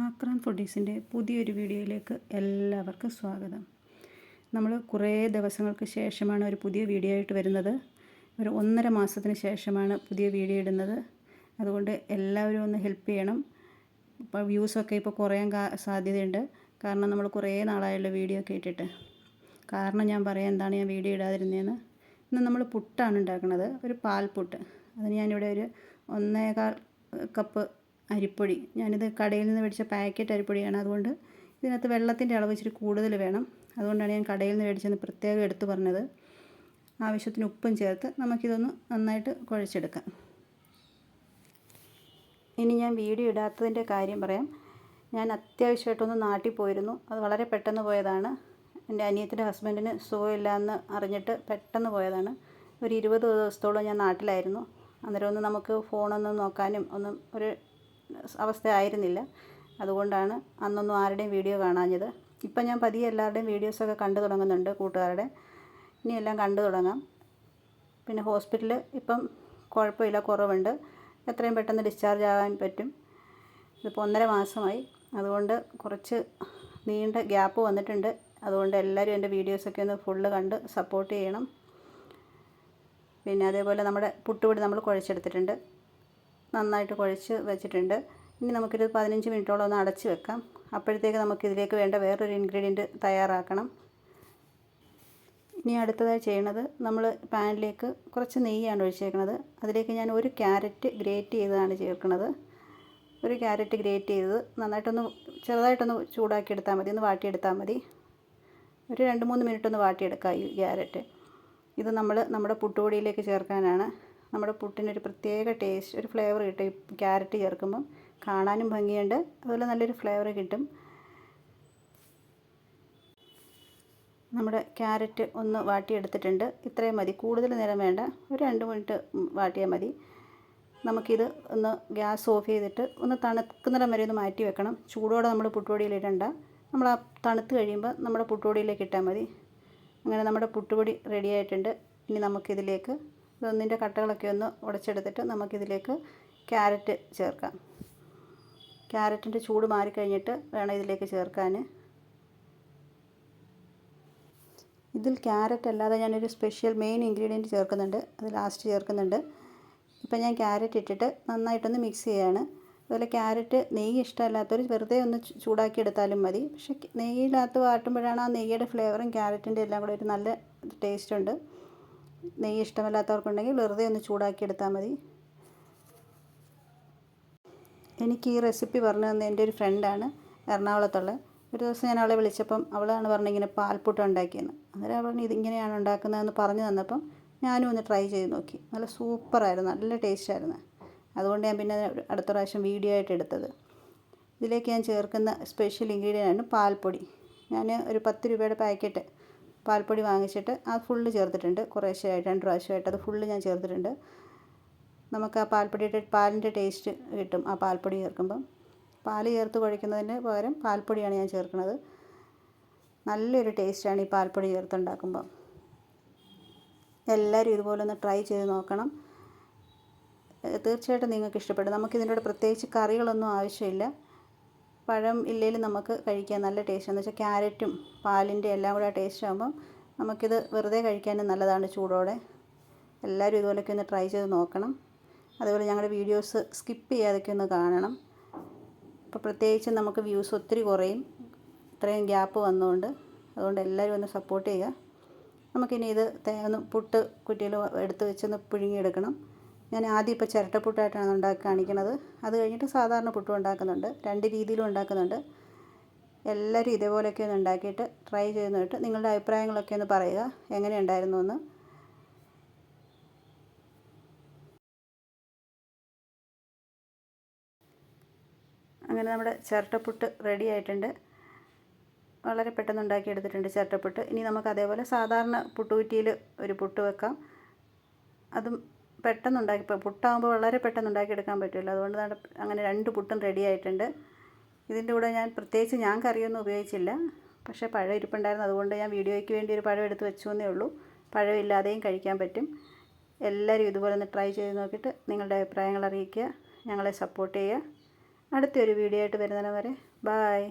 ആക്രാൻ ഫുഡീസിന്റെ പുതിയൊരു വീഡിയോയിലേക്ക് എല്ലാവർക്കും സ്വാഗതം. നമ്മൾ കുറേ ദിവസങ്ങൾക്ക് ശേഷമാണ് ഒരു പുതിയ വീഡിയോ ആയിട്ട് വരുന്നത്. ഒരു ഒന്നര മാസത്തിന് ശേഷമാണ് പുതിയ വീഡിയോ ഇടുന്നത്. അതുകൊണ്ട് എല്ലാവരും ഒന്ന് ഹെൽപ്പ് ചെയ്യണം. ഇപ്പോൾ വ്യൂസൊക്കെ ഇപ്പോൾ കുറയാൻ സാധ്യതയുണ്ട്. കാരണം നമ്മൾ കുറേ നാളായുള്ള വീഡിയോ ഒക്കെ ഇട്ടിട്ട്. കാരണം ഞാൻ പറയാം എന്താണ് ഞാൻ വീഡിയോ ഇടാതിരുന്നതെന്ന്? ഇന്ന് നമ്മൾ പുട്ടാണ് ഉണ്ടാക്കുന്നത്. ഒരു പാൽപുട്ട്. അതിന് ഞാനിവിടെ ഒരു ഒന്നേകാൽ കപ്പ് അരിപ്പൊടി. ഞാനിത് കടയിൽ നിന്ന് മേടിച്ച പാക്കറ്റ് അരിപ്പൊടിയാണ്. അതുകൊണ്ട് ഇതിനകത്ത് വെള്ളത്തിന്റെ അളവ് ഇച്ചിരി കൂടുതൽ വേണം. അതുകൊണ്ടാണ് ഞാൻ കടയിൽ നിന്ന് മേടിച്ചെന്ന് പ്രത്യേകം എടുത്തു പറഞ്ഞത്. ആവശ്യത്തിന് ഉപ്പും ചേർത്ത് നമുക്കിതൊന്ന് നന്നായിട്ട് കുഴച്ചെടുക്കാം. ഇനി ഞാൻ വീഡിയോ ഇടാത്തതിന്റെ കാര്യം പറയാം. ഞാൻ അത്യാവശ്യമായിട്ടൊന്ന് നാട്ടിൽ പോയിരുന്നു അത് വളരെ പെട്ടെന്ന് പോയതാണ്. എന്റെ അനിയത്തിന്റെ ഹസ്ബൻഡിന് സുഖമില്ലാന്ന് അറിഞ്ഞിട്ട് പെട്ടെന്ന് പോയതാണ്. ഒരു ഇരുപത് ദിവസത്തോളം ഞാൻ നാട്ടിലായിരുന്നു. അന്നേരം ഒന്ന് നമുക്ക് ഫോണൊന്നും നോക്കാനും ഒന്നും ഒരു അവസ്ഥ ആയിരുന്നില്ല അതുകൊണ്ടാണ് അന്നൊന്നും ആരുടെയും വീഡിയോ കാണാഞ്ഞത്. ഇപ്പം ഞാൻ പതിയെ എല്ലാവരുടെയും വീഡിയോസൊക്കെ കണ്ടു തുടങ്ങുന്നുണ്ട് കൂട്ടുകാരുടെ. ഇനി എല്ലാം കണ്ടു തുടങ്ങാം. പിന്നെ ഹോസ്പിറ്റലിൽ ഇപ്പം കുഴപ്പമില്ല കുറവുണ്ട്. എത്രയും പെട്ടെന്ന് ഡിസ്ചാർജ് ആകാൻ പറ്റും. ഇതിപ്പോൾ ഒന്നര മാസമായി. അതുകൊണ്ട് കുറച്ച് നീണ്ട ഗ്യാപ്പ് വന്നിട്ടുണ്ട്. അതുകൊണ്ട് എല്ലാവരും എന്റെ വീഡിയോസൊക്കെ ഒന്ന് ഫുള്ള് കണ്ട് സപ്പോർട്ട് ചെയ്യണം. പിന്നെ അതേപോലെ നമ്മുടെ പുട്ടുപൊടി നമ്മൾ കുഴച്ചെടുത്തിട്ടുണ്ട്. നന്നായിട്ട് കുഴച്ച് വെച്ചിട്ടുണ്ട്. ഇനി നമുക്കൊരു പതിനഞ്ച് മിനിറ്റോളം ഒന്ന് അടച്ച് വെക്കാം. അപ്പോഴത്തേക്ക് നമുക്കിതിലേക്ക് വേണ്ട വേറൊരു ഇൻഗ്രീഡിയന്റ് തയ്യാറാക്കണം. ഇനി അടുത്തതായി ചെയ്യണത് നമ്മൾ പാനിലേക്ക് കുറച്ച് നെയ്യാണ് ഒഴിച്ചേക്കുന്നത് അതിലേക്ക് ഞാൻ ഒരു ക്യാരറ്റ് ഗ്രേറ്റ് ചെയ്തതാണ് ചേർക്കുന്നത് ഒരു ക്യാരറ്റ് ഗ്രേറ്റ് ചെയ്തത് നന്നായിട്ടൊന്ന് ചെറുതായിട്ടൊന്ന് ചൂടാക്കി എടുത്താൽ മതി. ഒന്ന് വാട്ടിയെടുത്താൽ മതി. ഒരു രണ്ട് മൂന്ന് മിനിറ്റ് ഒന്ന് വാട്ടിയെടുക്കാം ഈ ക്യാരറ്റ്. ഇത് നമ്മൾ നമ്മുടെ പുട്ടുപൊടിയിലേക്ക് ചേർക്കാനാണ്. നമ്മുടെ പുട്ടിനൊരു പ്രത്യേക ടേസ്റ്റ് ഒരു ഫ്ലേവർ കിട്ടും. ക്യാരറ്റ് ചേർക്കുമ്പം കാണാനും ഭംഗിയുണ്ട്. അതുപോലെ നല്ലൊരു ഫ്ലേവർ കിട്ടും. നമ്മുടെ ക്യാരറ്റ് ഒന്ന് വാട്ടിയെടുത്തിട്ടുണ്ട്. ഇത്രയും മതി. കൂടുതൽ നേരം വേണ്ട. ഒരു രണ്ട് മിനിറ്റ് വാട്ടിയാൽ മതി. നമുക്കിത് ഒന്ന് ഗ്യാസ് ഓഫ് ചെയ്തിട്ട് ഒന്ന് തണുക്കുന്നിടം വരെ ഒന്ന് മാറ്റി വെക്കണം. ചൂടോടെ നമ്മൾ പുട്ടുപൊടിയിൽ ഇടണ്ട. നമ്മൾ ആ തണുത്ത് കഴിയുമ്പോൾ നമ്മുടെ പുട്ടുപൊടിയിലേക്ക് ഇട്ടാൽ മതി. അങ്ങനെ നമ്മുടെ പുട്ടുപൊടി റെഡിയായിട്ടുണ്ട് ഇനി നമുക്കിതിലേക്ക് ഇതൊന്നിന്റെ കട്ടകളൊക്കെ ഒന്ന് ഉടച്ചെടുത്തിട്ട് നമുക്കിതിലേക്ക് ക്യാരറ്റ് ചേർക്കാം. ക്യാരറ്റിന്റെ ചൂട് മാറിക്കഴിഞ്ഞിട്ട് വേണം ഇതിലേക്ക് ചേർക്കാൻ. ഇതിൽ ക്യാരറ്റ് അല്ലാതെ ഞാനൊരു സ്പെഷ്യൽ മെയിൻ ഇൻഗ്രീഡിയന്റ് ചേർക്കുന്നുണ്ട്. അത് ലാസ്റ്റ് ചേർക്കുന്നുണ്ട്. ഇപ്പം ഞാൻ ക്യാരറ്റ് ഇട്ടിട്ട് നന്നായിട്ടൊന്ന് മിക്സ് ചെയ്യുകയാണ് അതുപോലെ ക്യാരറ്റ് നെയ്യ് ഇഷ്ടമല്ലാത്തവർ വെറുതെ ഒന്ന് ചൂടാക്കി എടുത്താലും മതി. പക്ഷേ നെയ്യില്ലാത്ത വാട്ടുമ്പോഴാണ് ആ നെയ്യുടെ ഫ്ലേവറും ക്യാരറ്റിന്റെ എല്ലാം കൂടെ ഒരു നല്ല ടേസ്റ്റ് ഉണ്ട്. നെയ്യ് ഇഷ്ടമല്ലാത്തവർക്കുണ്ടെങ്കിൽ വെറുതെ ഒന്ന് ചൂടാക്കി എടുത്താൽ മതി. എനിക്ക് ഈ റെസിപ്പി പറഞ്ഞു തന്ന എന്റെ ഒരു ഫ്രണ്ടാണ് എറണാകുളത്തുള്ള ഒരു ദിവസം ഞാൻ അവളെ വിളിച്ചപ്പം അവളാണ് പറഞ്ഞത് ഇങ്ങനെ പാൽപ്പുട്ട് ഉണ്ടാക്കിയെന്ന്. അന്നേരം അവൾ ഇതിങ്ങനെയാണ് ഉണ്ടാക്കുന്നതെന്ന് പറഞ്ഞു തന്നപ്പം ഞാനും ഒന്ന് ട്രൈ ചെയ്ത് നോക്കി. നല്ല സൂപ്പറായിരുന്നു നല്ല ടേസ്റ്റായിരുന്നു. അതുകൊണ്ട് ഞാൻ പിന്നെ അടുത്ത പ്രാവശ്യം വീഡിയോ ആയിട്ട് എടുത്തത്. ഇതിലേക്ക് ഞാൻ ചേർക്കുന്ന സ്പെഷ്യൽ ഇൻഗ്രീഡിയന്റ് ആണ് പാൽപ്പൊടി. ഞാൻ ഒരു പത്ത് രൂപയുടെ പാക്കറ്റ് പാൽപ്പൊടി വാങ്ങിച്ചിട്ട് അത് ഫുള്ള് ചേർത്തിട്ടുണ്ട്. കുറേശ്ശെയായിട്ട് രണ്ട് പ്രാവശ്യമായിട്ട് അത് ഫുള്ള് ഞാൻ ചേർത്തിട്ടുണ്ട്. നമുക്ക് ആ പാൽപ്പൊടിയുടെ പാലിന്റെ ടേസ്റ്റ് കിട്ടും ആ പാൽപ്പൊടി ചേർക്കുമ്പം. പാൽ ചേർത്ത് കുഴയ്ക്കുന്നതിന് പകരം പാൽപ്പൊടിയാണ് ഞാൻ ചേർക്കുന്നത്. നല്ലൊരു ടേസ്റ്റാണ് ഈ പാൽപ്പൊടി ചേർത്തുണ്ടാക്കുമ്പം. എല്ലാവരും ഇതുപോലെ ഒന്ന് ട്രൈ ചെയ്ത് നോക്കണം. തീർച്ചയായിട്ടും നിങ്ങൾക്ക് ഇഷ്ടപ്പെടും. നമുക്കിതിന്റെ പ്രത്യേകിച്ച് കറികളൊന്നും ആവശ്യമില്ല. പഴം ഇല്ലെങ്കിലും നമുക്ക് കഴിക്കാൻ നല്ല ടേസ്റ്റ് എന്ന് വെച്ചാൽ ക്യാരറ്റും പാലിന്റെ എല്ലാം കൂടെ ടേസ്റ്റ് ആകുമ്പം നമുക്കിത് വെറുതെ കഴിക്കാനും നല്ലതാണ് ചൂടോടെ. എല്ലാവരും ഇതുപോലെയൊക്കെ ഒന്ന് ട്രൈ ചെയ്ത് നോക്കണം. അതുപോലെ ഞങ്ങളുടെ വീഡിയോസ് സ്കിപ്പ് ചെയ്യാതൊക്കെ ഒന്ന് കാണണം. അപ്പോൾ പ്രത്യേകിച്ച് നമുക്ക് വ്യൂസ് ഒത്തിരി കുറയും. ഇത്രയും ഗ്യാപ്പ് വന്നുകൊണ്ട് അതുകൊണ്ട് എല്ലാവരും ഒന്ന് സപ്പോർട്ട് ചെയ്യുക. നമുക്കിനി ഇത് ഒന്ന് പുട്ട് കുറ്റിയിൽ എടുത്ത് വെച്ചൊന്ന് പുഴുങ്ങിയെടുക്കണം. ഞാൻ ആദ്യം ഇപ്പോൾ ചിരട്ടപ്പുട്ടായിട്ടാണ് ഉണ്ടാക്കി കാണിക്കുന്നത് അത് കഴിഞ്ഞിട്ട് സാധാരണ പുട്ടും ഉണ്ടാക്കുന്നുണ്ട്. രണ്ട് രീതിയിലും ഉണ്ടാക്കുന്നുണ്ട്. എല്ലാവരും ഇതേപോലെയൊക്കെ ഒന്ന് ഉണ്ടാക്കിയിട്ട് ട്രൈ ചെയ്ത് നോക്കിയിട്ട് നിങ്ങളുടെ അഭിപ്രായങ്ങളൊക്കെ ഒന്ന് പറയുക. എങ്ങനെയുണ്ടായിരുന്നു എന്ന്. അങ്ങനെ നമ്മുടെ ചിരട്ടപ്പുട്ട് റെഡി ആയിട്ടുണ്ട്. വളരെ പെട്ടെന്ന് ഉണ്ടാക്കിയെടുത്തിട്ടുണ്ട് ചിരട്ടപ്പുട്ട് ഇനി നമുക്ക് അതേപോലെ സാധാരണ പുട്ടുകുറ്റിയിൽ ഒരു പുട്ട് വെക്കാം. അതും പെട്ടെന്ന് ഉണ്ടാക്കി ഇപ്പോൾ പുട്ടാകുമ്പോൾ വളരെ പെട്ടെന്ന് ഉണ്ടാക്കിയെടുക്കാൻ പറ്റുമല്ലോ. അതുകൊണ്ട് അങ്ങനെ രണ്ട് പുട്ടും റെഡി ആയിട്ടുണ്ട്. ഇതിന്റെ കൂടെ ഞാൻ പ്രത്യേകിച്ച് ഞാൻ കറിയൊന്നും ഉപയോഗിച്ചില്ല. പക്ഷേ പഴം ഇരിപ്പുണ്ടായിരുന്നു. അതുകൊണ്ട് ഞാൻ വീഡിയോയ്ക്ക് വേണ്ടി ഒരു പഴം എടുത്ത് വെച്ചു എന്നേ ഉള്ളൂ. പഴം ഇല്ലാതെയും കഴിക്കാൻ പറ്റും. എല്ലാവരും ഇതുപോലെ ഒന്ന് ട്രൈ ചെയ്ത് നോക്കിയിട്ട് നിങ്ങളുടെ അഭിപ്രായങ്ങൾ അറിയിക്കുക. ഞങ്ങളെ സപ്പോർട്ട് ചെയ്യുക. അടുത്തൊരു വീഡിയോ ആയിട്ട് വരുന്നതിന് വരെ ബായ്